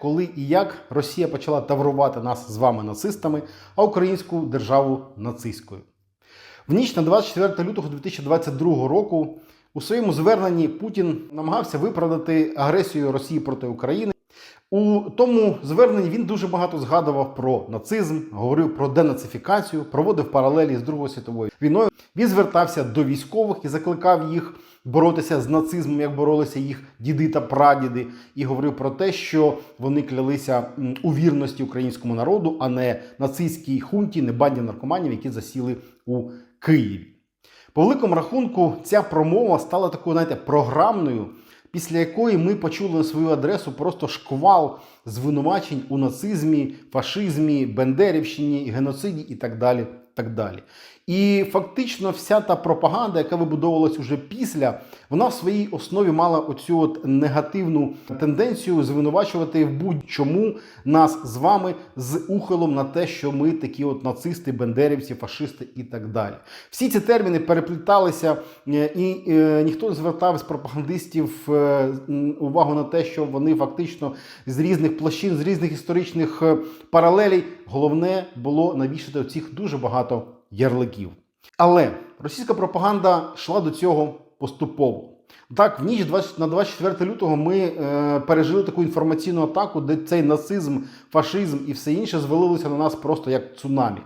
коли і як Росія почала таврувати нас з вами нацистами, а українську державу нацистською. В ніч на 24 лютого 2022 року у своєму зверненні Путін намагався виправдати агресію Росії проти України. У тому зверненні він дуже багато згадував про нацизм, говорив про денацифікацію, проводив паралелі з Другою світовою війною. Він звертався до військових і закликав їх боротися з нацизмом, як боролися їх діди та прадіди, і говорив про те, що вони клялися у вірності українському народу, а не нацистській хунті, не банді наркоманів, які засіли у Києві. По великому рахунку, ця промова стала такою, знаєте, програмною, після якої ми почули на свою адресу просто шквал звинувачень у нацизмі, фашизмі, бендерівщині, геноциді і так далі. Так далі. І фактично вся та пропаганда, яка вибудовувалась уже після, вона в своїй основі мала оцю от негативну тенденцію звинувачувати в будь-чому нас з вами з ухилом на те, що ми такі от нацисти, бендерівці, фашисти і так далі. Всі ці терміни перепліталися, е, і е, ніхто не звертав з пропагандистів е, увагу на те, що вони фактично з різних площин, з різних історичних паралелей. Головне було навішати оцих дуже багато ярликів. Але російська пропаганда йшла до цього поступово. Так, в ніч 20 на 24 лютого ми е, пережили таку інформаційну атаку, де цей нацизм, фашизм і все інше звалилося на нас просто як цунамі.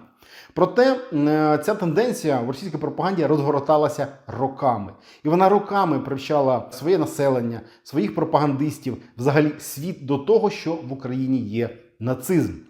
Проте е, ця тенденція в російській пропаганді розгорталася роками, і вона роками привчала своє населення, своїх пропагандистів, взагалі світ до того, що в Україні є нацизм.